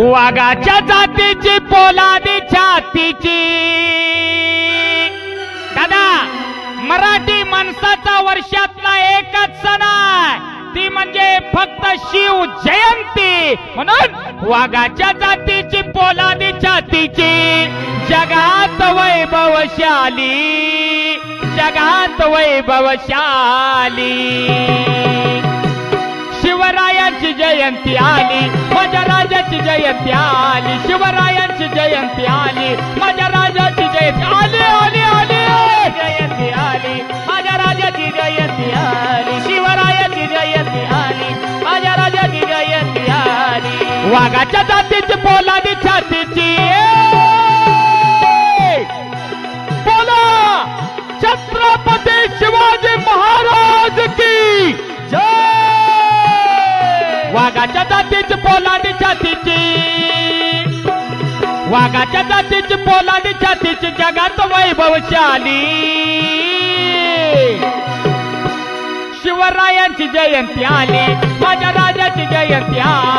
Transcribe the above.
वाघाच्या जातीची पोलादी छातीची. दादा मराठी माणसाचा वर्षातला एकच सण आहे. ती म्हणजे फक्त शिव जयंती. म्हणून वाघाच्या जातीची पोलादी छातीची. जगात वैभवशाली. जगात वैभवशाली. शिवरायांची जयंती आली माझ्या राजाची जयंती आली शिवरायांची जयंती आली माझ्या राजाची जयंती आली आली आली जयंती आली माझ्या राजाची जयंती आली शिवरायाची जयंती आली माझ्या राजाची जयंती आली. वाघाच्या जातीची पोलादी छातीची वाघाच्या जातीची पोलादी छातीची. वाघाच्या जातीची पोलादी छातीची जगात वैभवशाली. शिवरायांची जयंती आली माझ्या राजाची जयंती आली.